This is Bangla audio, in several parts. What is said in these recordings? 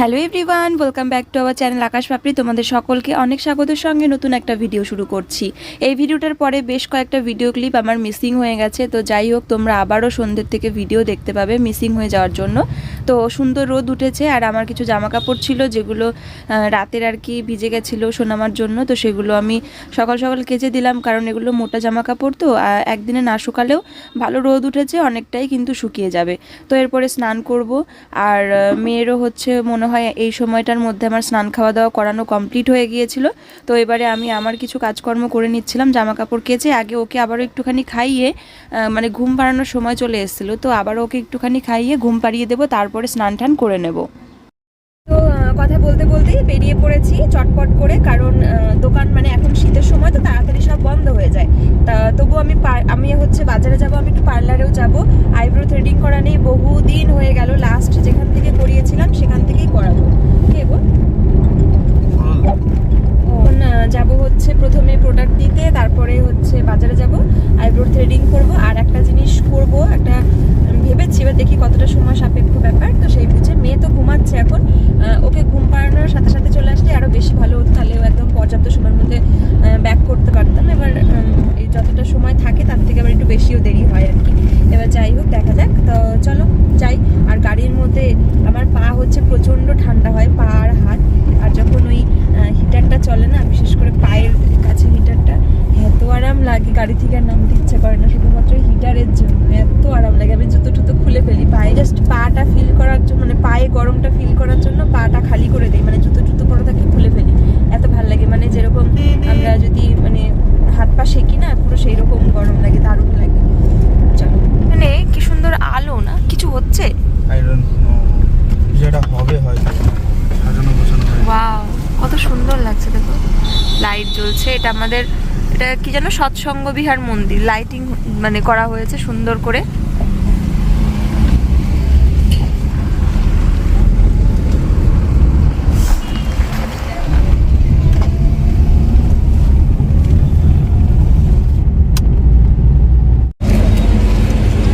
Hello everyone welcome back to our channel Akash Papri তোমাদের সকলকে অনেক স্বাগতের সঙ্গে নতুন একটা ভিডিও শুরু করছি। এই ভিডিওটার পরে বেশ কয়েকটা ভিডিও ক্লিপ আমার মিসিং হয়ে গেছে। তো যাই হোক, তোমরা আবারও সন্ধ্যের থেকে ভিডিও দেখতে পাবে মিসিং হয়ে যাওয়ার জন্য। তো সুন্দর রোদ উঠেছে আর আমার কিছু জামা কাপড় ছিল যেগুলো রাতের আর কি ভিজে গেছিল সোনামার জন্য। তো সেগুলো আমি সকাল সকাল কেচে দিলাম কারণ এগুলো মোটা জামা কাপড় তো একদিনে না শুকালেও ভালো রোদ উঠেছে, অনেকটাই কিন্তু শুকিয়ে যাবে। তো এরপরে স্নান করব আর মেয়েরও হচ্ছে মনে হয় এই সময়টার মধ্যে আমার স্নান খাওয়া দাওয়া করানো কমপ্লিট হয়ে গিয়েছিল। তো এবারে আমি আমার কিছু কাজকর্ম করে নিচ্ছিলাম জামা কাপড় কেচে আগে ওকে আবারও একটুখানি খাইয়ে মানে ঘুম পাড়ানোর সময় চলে এসেছিল। তো আবারও ওকে একটুখানি খাইয়ে ঘুম পাড়িয়ে দেবো, তারপরে স্নান টান করে নেব। কথা বলতে বলতেই বেরিয়ে পড়েছি চটপট করে, কারণ দোকান মানে এখন শীতের সময় তো তাড়াতাড়ি সব বন্ধ হয়ে যায়। তা তবু আমি আমি হচ্ছে বাজারে যাব, আমি একটু পার্লারেও যাব। আইব্রো থ্রেডিং করা নেই বহু দিন হয়ে গেল লাস্ট যেখান থেকে করিয়েছিলাম সেখান থেকেই করাবো। কে গো? যাব হচ্ছে প্রথমে প্রোডাক্ট দিতে, তারপরে হচ্ছে বাজারে যাব, আইব্রো থ্রেডিং করব, আর একটা জিনিস করব, একটা এবার দেখি কতটা সময় সাপেক্ষ ব্যাপার। তো সেই বুঝে মেয়ে তো ঘুমাচ্ছে এখন। ওকে ঘুম পাড়ানোর সাথে সাথে চলে আসলে আরও বেশি ভালো হতো। তাহলেও একদম পর্যাপ্ত সময়ের মধ্যে ব্যাক করতে পারতাম। এবার এই যতটা সময় থাকে তার থেকে আবার একটু বেশিও দেরি হয় আর কি। এবার যাই হোক, দেখা যাক। তো চলো, যাই। আর গাড়ির মধ্যে আমার পা হচ্ছে প্রচণ্ড ঠান্ডা হয়, পা আর হাত। আর যখন ওই হিটারটা চলে না, বিশেষ করে পায়ের কাছে লাগে গাড়ি থেকে নামতে ইচ্ছা করে না শুধুমাত্র হিটারের জন্য। এত আরাম লাগে। আমি জুতো টুতো খুলে ফেলি পায়ে জাস্ট পাটা ফিল করার জন্য মানে পায়ে গরমটা ফিল করার জন্য পাটা খালি করে দিই মানে জুতো টুতো পরে থাকলে খুলে ফেলি। এত ভালো লাগে মানে যেরকম আমরা যদি মানে হাত পা সেকি না পুরো সেই রকম গরম লাগে দারুণ লাগে। চলো। মানে কি সুন্দর আলো না? কিছু হচ্ছে? আই ডোন্ট নো যেটা হবে হয়তো। সাজানো গোছানো ওয়াও কত সুন্দর লাগছে দেখো। লাইট জ্বলছে এটা আমাদের এটা কি যেন সৎসঙ্গ বিহার মন্দির লাইটিং মানে করা হয়েছে সুন্দর করে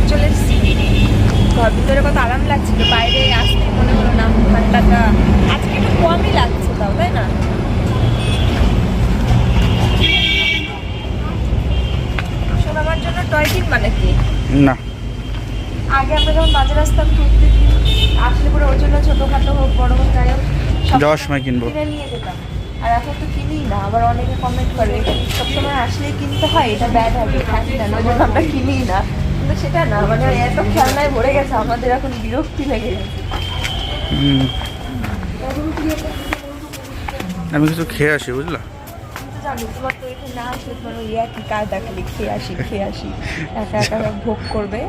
চলে এসেছি ঘর ভিতরে কত আরাম লাগছিল বাইরে আসতে মনে হলো না ঠান্ডাটা আজকে একটু কমই লাগছে তাও তাই না সোনামার জন্য টয় কিনবা নাকি না। আগে আমরা যখন বাজারে আসতাম আসলে পরে ওর জন্য ছোটোখাটো হোক বড় হোক যাই হোক যাওয়ার সময় কিনবো। কিনে নিয়ে যেতাম। আর এখন তো কিনি না আবার অনেকে কমেন্ট করে সবসময় আসলেই কিনতে হয় এটা ব্যাড হবে থাকি না ওই জন্য আমরা কিনি না। কিন্তু সেটা না মানে এত খেলনায় ভরে গেছে আমাদের এখন বিরক্তি লেগে গেছে। আমি কিছু খেয়ে আসি বুঝলা? কিন্তু জানো তোমার তো এখানে না আসলে তোমার ওই একই কাজ দেখালে খেয়ে আসি খেয়ে আসি। একা একা ভোগ করবে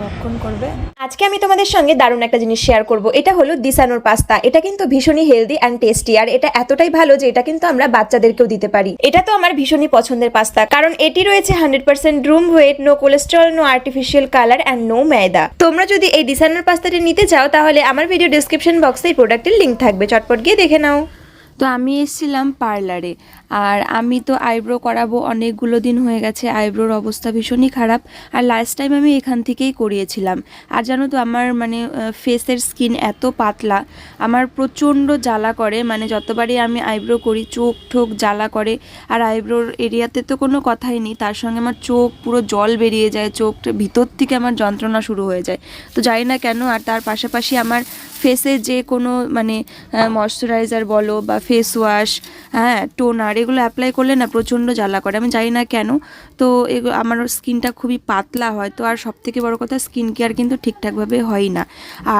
ভক্ষণ করবে। আজকে আমি তোমাদের সঙ্গে দারুণ একটা জিনিস শেয়ার করব। এটা হলো দিসানোর পাস্তা। এটা কিন্তু ভীষণই হেলদি অ্যান্ড টেস্টি আর এটা এতটাই ভালো যে এটা কিন্তু আমরা বাচ্চাদেরকেও দিতে পারি। এটা তো আমার ভীষণই পছন্দের পাস্তা কারণ এটি রয়েছে hundred percent whole wheat no cholesterol no artificial colour and no maida তোমরা যদি এই দিসানোর পাস্তাটি নিতে চাও তাহলে আমার ভিডিও ডিসক্রিপশন বক্সে এই প্রোডাক্টের লিঙ্ক থাকবে। চটপট গিয়ে দেখে নাও। তো আমি এসেছিলাম পার্লারে আর আমি তো আইব্রো করাবো অনেকগুলো দিন হয়ে গেছে, আইব্রোর অবস্থা ভীষণই খারাপ। আর লাস্ট টাইম আমি এখান থেকেই করিয়েছিলাম। আর জানো তো আমার মানে ফেসের স্কিন এত পাতলা, আমার প্রচণ্ড জ্বালা করে। মানে যতবারই আমি আইব্রো করি, চোখ ঠোক জ্বালা করে। আর আইব্রোর এরিয়াতে তো কোনো কথাই নেই। তার সঙ্গে আমার চোখ পুরো জল বেরিয়ে যায় চোখ ভিতর থেকে আমার যন্ত্রণা শুরু হয়ে যায়। তো জানি না কেন, আর তার পাশাপাশি আমার ফেসে যে কোনো মানে ময়শ্চারাইজার বলো বা ফেস ওয়াশ হ্যাঁ টোনার এগুলো অ্যাপ্লাই করলে না প্রচণ্ড জ্বালা করে। আমি জানি না কেন। তো এগুলো আমার স্কিনটা খুবই পাতলা হয়। তো আর সব থেকে বড় কথা স্কিন কেয়ার কিন্তু ঠিকঠাকভাবে হয় না।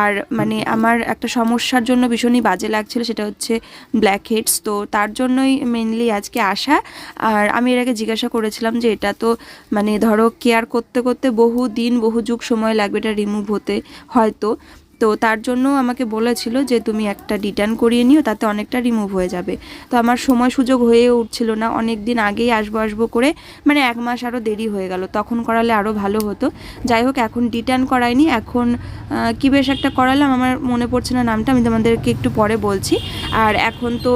আর মানে আমার একটা সমস্যার জন্য ভীষণই বাজে লাগছিল, সেটা হচ্ছে ব্ল্যাক হেডস তো তার জন্যই মেনলি আজকে আসা। আর আমি এর আগে জিজ্ঞাসা করেছিলাম যে এটা তো মানে ধরো কেয়ার করতে করতে বহু দিন বহু যুগ সময় লাগবে এটা রিমুভ হতে। হয়তো তো তার জন্য আমাকে বলেছিল যে তুমি একটা রিটার্ন করিয়ে নিও, তাতে অনেকটা রিমুভ হয়ে যাবে। তো আমার সময় সুযোগ হয়ে উঠছিল না, অনেক দিন আগেই আসব আসব করে মানে এক মাস আরও দেরি হয়ে গেল। তখন করালে আরও ভালো হতো। যাই হোক, এখন রিটার্ন করাইনি। এখন কি বেশ একটা করালাম, আমার মনে পড়ছে না নামটা, আমি তোমাদেরকে একটু পরে বলছি। আর এখন তো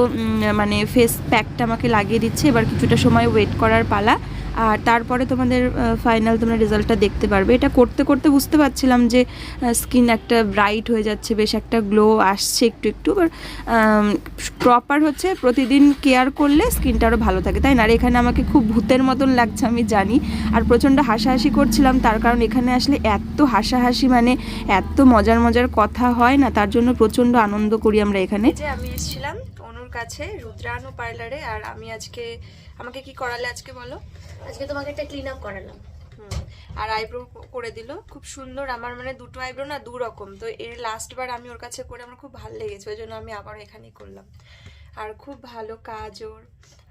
মানে ফেস প্যাকটা আমাকে লাগিয়ে দিচ্ছে, এবার কিছুটা সময় ওয়েট করার পালা। আর তারপরে তোমাদের ফাইনাল তোমরা রেজাল্টটা দেখতে পারবে। এটা করতে করতে বুঝতে পারছিলাম যে স্কিন একটা ব্রাইট হয়ে যাচ্ছে, বেশ একটা গ্লো আসছে একটু একটু প্রপার হচ্ছে প্রতিদিন কেয়ার করলে স্কিনটা আরও ভালো থাকে, তাই না? আর এখানে আমাকে খুব ভূতের মতন লাগছে, আমি জানি। আর প্রচণ্ড হাসাহাসি করছিলাম, তার কারণ এখানে আসলে এত হাসাহাসি মানে এত মজার মজার কথা হয় না, তার জন্য প্রচণ্ড আনন্দ করি আমরা এখানে। আমি এসেছিলাম অনুর কাছে রুদ্রানু পার্লারে আর আমি আজকে আমাকে কি করালে আজকে বলো? আজকে তোমাকে একটা ক্লিন আপ করালাম। আর আইব্রো করে দিল। খুব সুন্দর আমার মানে দুটো আইব্রো না দু রকম তো এর লাস্টবার আমি ওর কাছে করে আমার খুব ভালো লেগেছে ওই জন্য আমি আবার এখানেই করলাম। আর খুব ভালো কাজ ওর।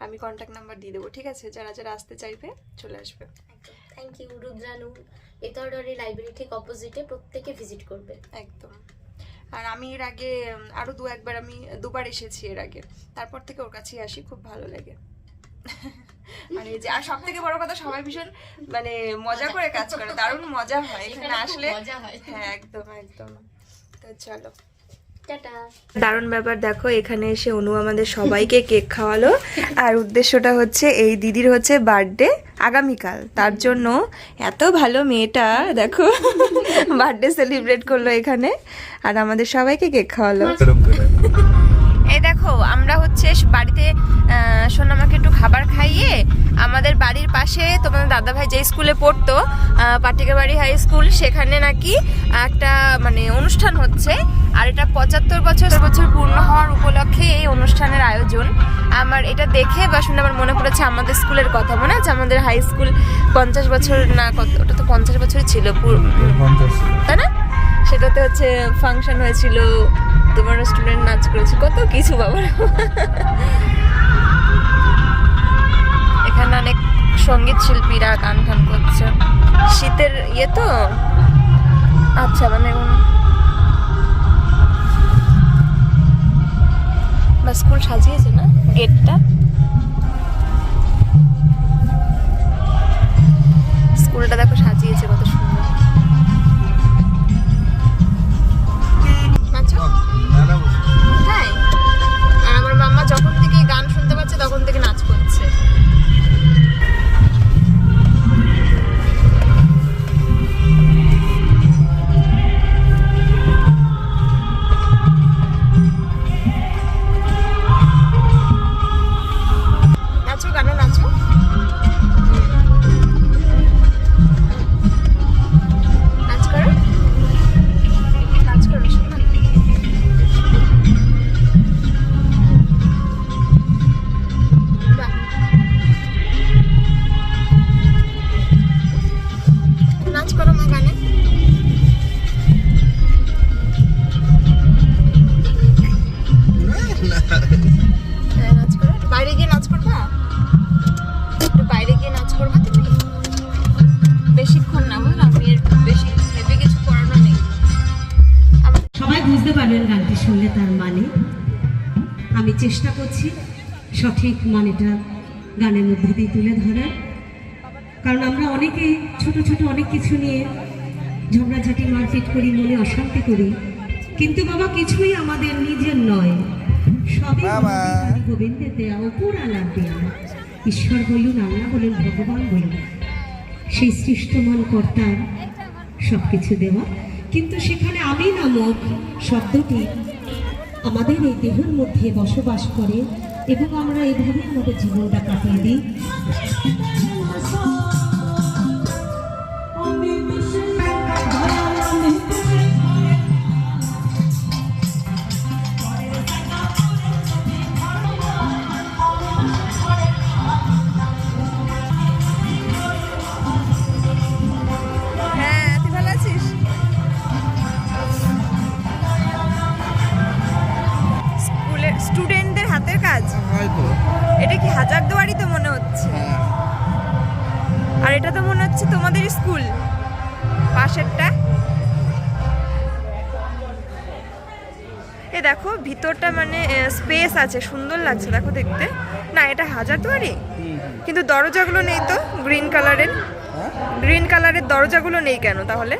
আমি কন্ট্যাক্ট নাম্বার দিয়ে দেবো ঠিক আছে? যারা যারা আসতে চাইবে চলে আসবে। Thank you Rudranu. এতডারি লাইব্রেরি ঠিক অপোজিটে প্রত্যেকে ভিজিট করবে। একদম। আর আমি এর আগে আরও আরও দু একবার আমি দুবার এসেছি এর আগে। তারপর থেকে ওর কাছেই আসি খুব ভালো লাগে। মানে যে আর সব থেকে বড় কথা সবাই ভীষণ মানে মজা করে কাজ করে দারুণ মজা হয়। এখানে আসলে হ্যাঁ একদম একদম। তো চলো। দারুণ ব্যাপার দেখো এখানে এসে অনু আমাদের সবাইকে কেক খাওয়ালো। আর উদ্দেশ্যটা হচ্ছে এই দিদির হচ্ছে বার্থডে আগামীকাল। তার জন্য এত ভালো মেয়েটা দেখো বার্থডে সেলিব্রেট করল এখানে। আর আমাদের সবাইকে কেক খাওয়ালো। দেখো আমরা হচ্ছে বাড়িতে সোনামাকে একটু খাবার খাইয়ে আমাদের বাড়ির পাশে তোমাদের দাদাভাই যে স্কুলে পড়তো পাটিকাবাড়ি হাই স্কুল সেখানে নাকি একটা মানে অনুষ্ঠান হচ্ছে। আর এটা পঁচাত্তর বছর বছর পূর্ণ হওয়ার উপলক্ষে এই অনুষ্ঠানের আয়োজন। আমার এটা দেখে বা শুনে আমার মনে পড়েছে আমাদের স্কুলের কথা মনে আছে? আমাদের হাই স্কুল পঞ্চাশ বছর না কত ওটা তো পঞ্চাশ বছর ছিল তাই না? সেটাতে হচ্ছে ফাংশন হয়েছিল তোমার স্টুডেন্ট নাচ করেছে, কত কিছু বাবার এখানে অনেক সংগীত শিল্পীরা গান টান করছে। শীতের ইয়ে তো? আচ্ছা মানে বা স্কুল সাজিয়েছে? সঠিক মানেটা গানের মধ্যে দিয়ে তুলে ধরার কারণ আমরা অনেকে ছোট ছোট অনেক কিছু নিয়ে ঝগড়াঝাটি মারপিট করি মনে অশান্তি করি। কিন্তু বাবা কিছুই আমাদের নিজের নয়। সবই গোবিন্দের দেয়া অপুর আলাপ দেয়া। ঈশ্বর বলুন আল্লাহ বলুন ভগবান বলুন। সেই সৃষ্টমান কর্তার সব কিছু দেওয়া। কিন্তু সেখানে আমি নামক শব্দটি আমাদের এই দেহের মধ্যে বসবাস করে এবং আমরা এইভাবেই আমাদের জীবনটা কাটিয়ে দিই। আছে সুন্দর লাগছে দেখো দেখতে। না এটা হাজার হাজারদুয়ারি কিন্তু দরজাগুলো নেই তো গ্রিন কালারের। হ্যাঁ? গ্রিন কালারের দরজাগুলো নেই কেন তাহলে?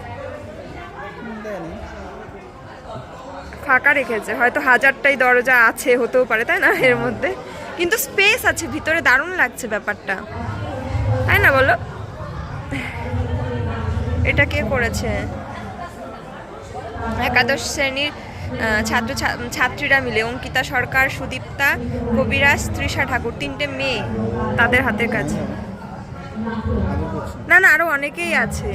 ফাঁকা রেখেছে হয়তো হাজারটাই দরজা আছে হতেও পারে তাই না এর মধ্যে? কিন্তু স্পেস আছে ভিতরে দারুণ লাগছে ব্যাপারটা। তাই না বলো? এটা কে করেছে? একাদশ শ্রেণির ছাত্র ছাত্রীরা মিলে অঙ্কিতা সরকার, সুদীপ্তা, কবিরাজ, তৃষা ঠাকুর, তিনটে মেয়ে তাদের হাতের কাজ। না না, আরও অনেকেই আছে।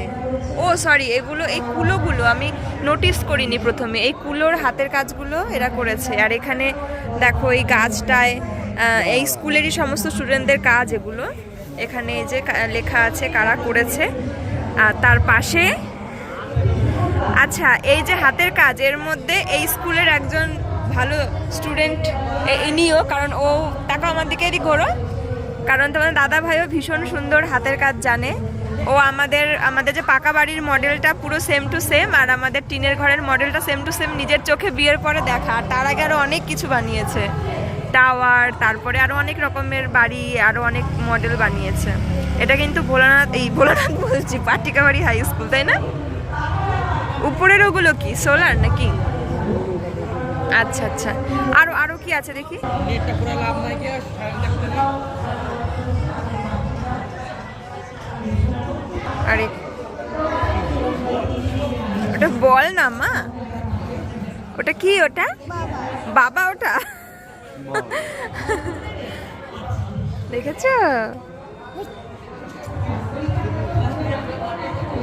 ও সরি এগুলো, এই কুলোগুলো আমি নোটিস করিনি প্রথমে। এই কুলোর হাতের কাজগুলো এরা করেছে। আর এখানে দেখো, এই গাছটায় এই স্কুলেরই সমস্ত স্টুডেন্টদের কাজ এগুলো। এখানে যে লেখা আছে, কারা করেছে। আর তার পাশে আচ্ছা এই যে হাতের কাজ, এর মধ্যে এই স্কুলের একজন ভালো স্টুডেন্ট ইনিও, কারণ ও টাকা আমার দিকে এদিক ঘোরো। কারণ তোমার দাদা ভাইও ভীষণ সুন্দর হাতের কাজ জানে। ও আমাদের আমাদের যে পাকা বাড়ির মডেলটা পুরো সেম টু সেম আর আমাদের টিনের ঘরের মডেলটা সেম টু সেম নিজের চোখে বিয়ের পরে দেখা। আর তার আগে আরও অনেক কিছু বানিয়েছে। টাওয়ার, তারপরে আরও অনেক রকমের বাড়ি আরও অনেক মডেল বানিয়েছে। এটা কিন্তু ভোলানাথ, এই ভোলানাথ বলছি, পাটিকাবাড়ি হাই স্কুল তাই না? উপরের ওগুলো কি? সোলার নাকি? আচ্ছা আচ্ছা। আরও আরও কি আছে দেখি? আরে। ওটা বল না মা। ওটা কি ওটা? বাবা ওটা? দেখেছ?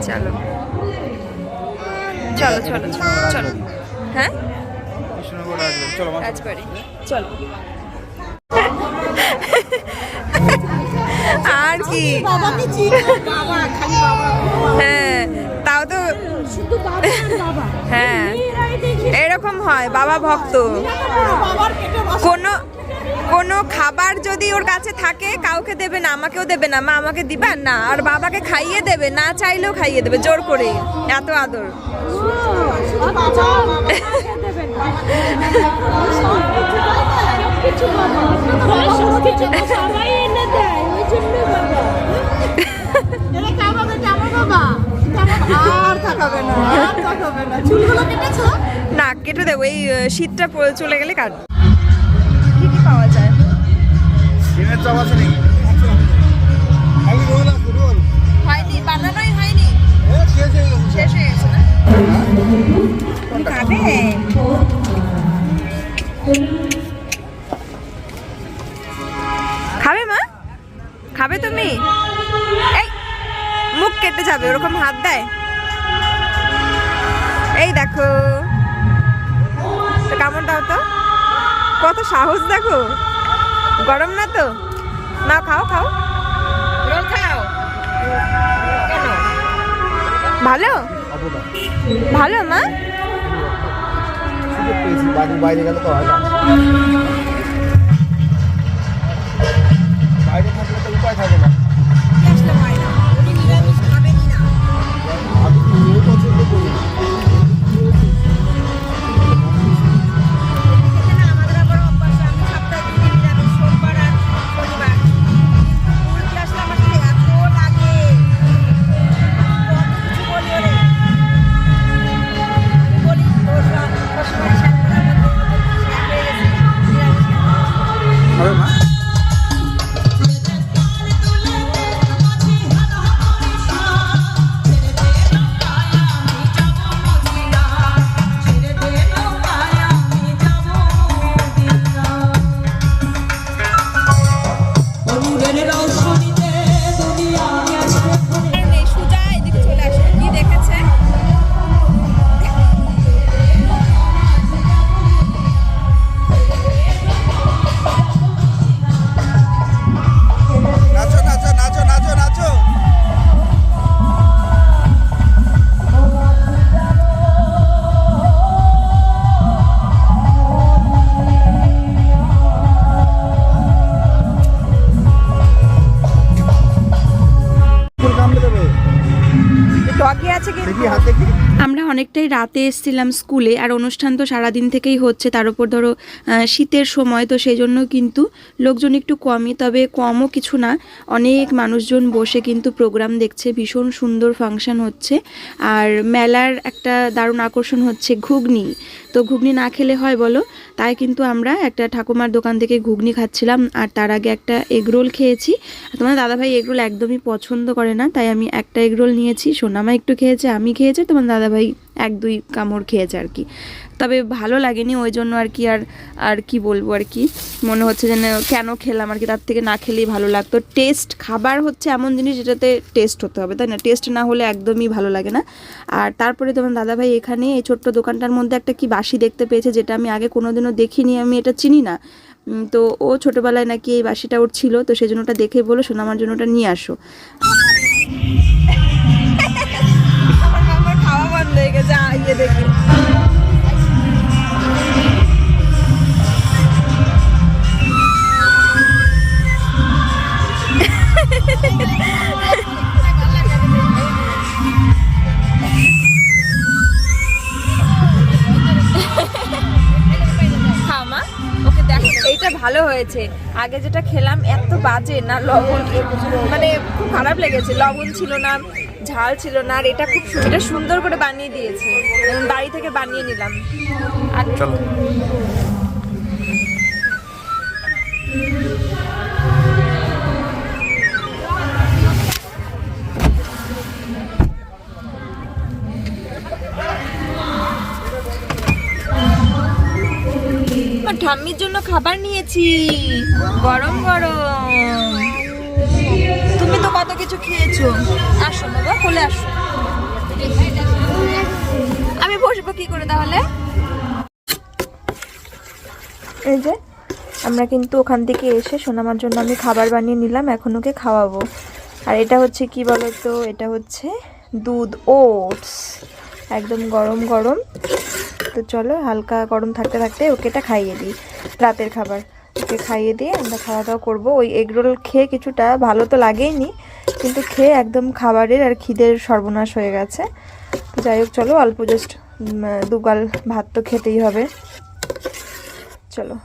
চলো। চলো চলো চলো হ্যাঁ? আর কি? হ্যাঁ তাও তো হ্যাঁ। এরকম হয়, বাবা ভক্ত। কোনো কোনো খাবার যদি ওর কাছে থাকে, কাউকে দেবে না, আমাকেও দেবে না। মা আমাকে দিবা? না। আর বাবাকে খাইয়ে দেবে? না চাইলেও খাইয়ে দেবে, জোর করে। এত আদর। না কেটে দেবো। এই শীতটা চলে গেলে কাট কি কি পাওয়া যায়? ডিমের চপ আছে নাকি? হয়নি বানানোই হয়নি। শেষ হয়ে গেছে না? খাবে মা? খাবে তুমি? এই মুখ কেটে যাবে ওরকম হাত দেয়। এই দেখো। কেমন দাও তো? কত সাহস দেখো। গরম না তো? না খাও খাও। খাও। ভালো? ভালো মা? বাইরে গেলে তো হয় না। বাইরে থাকলে তো উপায় থাকে না। আমি পছন্দ করি ডগি আছে কি আমরা অনেকটাই রাতে এসেছিলাম স্কুলে আর অনুষ্ঠান তো সারাদিন থেকেই হচ্ছে তার উপর ধরো শীতের সময় তো সেই জন্য কিন্তু লোকজন একটু কমই তবে কমও কিছু না। অনেক মানুষজন বসে কিন্তু প্রোগ্রাম দেখছে ভীষণ সুন্দর ফাংশন হচ্ছে। আর মেলার একটা দারুণ আকর্ষণ হচ্ছে ঘুগনি। তো ঘুগনি না খেলে হয় বলো? তাই কিন্তু আমরা একটা ঠাকুমার দোকান থেকে ঘুগনি খাচ্ছিলাম, আর তার আগে একটা এগরোল খেয়েছি। তোমার দাদাভাই এগরোল একদমই পছন্দ করে না, তাই আমি একটা এগরোল নিয়েছি। সোনামা একটু খেয়েছে, আমি খেয়েছি তোমার দাদাভাই এক, দুই কামড় খেয়েছে আর কি। তবে ভালো লাগেনি ওই জন্য আর কি আর আর কি বলব আর কি। মনে হচ্ছে যেন কেন খেলাম আর কি, তার থেকে না খেলেই ভালো লাগতো। টেস্ট খাবার হচ্ছে এমন জিনিস যেটাতে টেস্ট হতে হবে, তাই না? টেস্ট না হলে একদমই ভালো লাগে না। আর তারপরে তোমার দাদাভাই এখানে এই ছোট্ট দোকানটার মধ্যে একটা কি বাসি দেখতে পেয়েছে, যেটা আমি আগে কোনোদিনও দেখিনি, আমি এটা চিনি না। তো ও ছোটোবেলায় নাকি এই বাসিটা ওর ছিল, তো সেই জন্য ওটা দেখে বলো শোনা আমার জন্য ওটা নিয়ে আসো। খাওয়া হয়ে গেছে ইয়ে দেখি, এইটা ভালো হয়েছে। আগে যেটা খেলাম, এত বাজে না, লবণ মানে খুব খারাপ লেগেছে, লবণ ছিল না। ঝাল ছিল না আর এটা খুব এটা সুন্দর করে বানিয়ে দিয়েছে। বাড়ি থেকে বানিয়ে নিলাম। আর চলো ঠাম্মির জন্য খাবার নিয়েছি। গরম গরম। তুমি তো কত কিছু খেয়েছো? আসো বাবা, কোলে আসো। আমি বসবো কি করে তাহলে? এই যে, আমরা কিন্তু ওখান থেকে এসে সোনামার জন্য আমি খাবার বানিয়ে নিলাম, এখন ওকে খাওয়াবো। আর এটা হচ্ছে কি তো এটা হচ্ছে দুধ, ওটস। একদম গরম গরম। তো চলো, হালকা গরম থাকতে থাকতে ওকে এটা খাইয়ে দিই, রাতের খাবার। ওকে খাইয়ে দিয়ে আমরা খাওয়া দাওয়া করব। ওই এগরোল খেয়ে কিছুটা ভালো তো লাগেইনি কিন্তু খেয়ে একদম খাবারের আর খিদের সর্বনাশ হয়ে গেছে। তো যাই হোক, চলো অল্প জাস্ট দুগাল ভাত তো খেতেই হবে। চলো।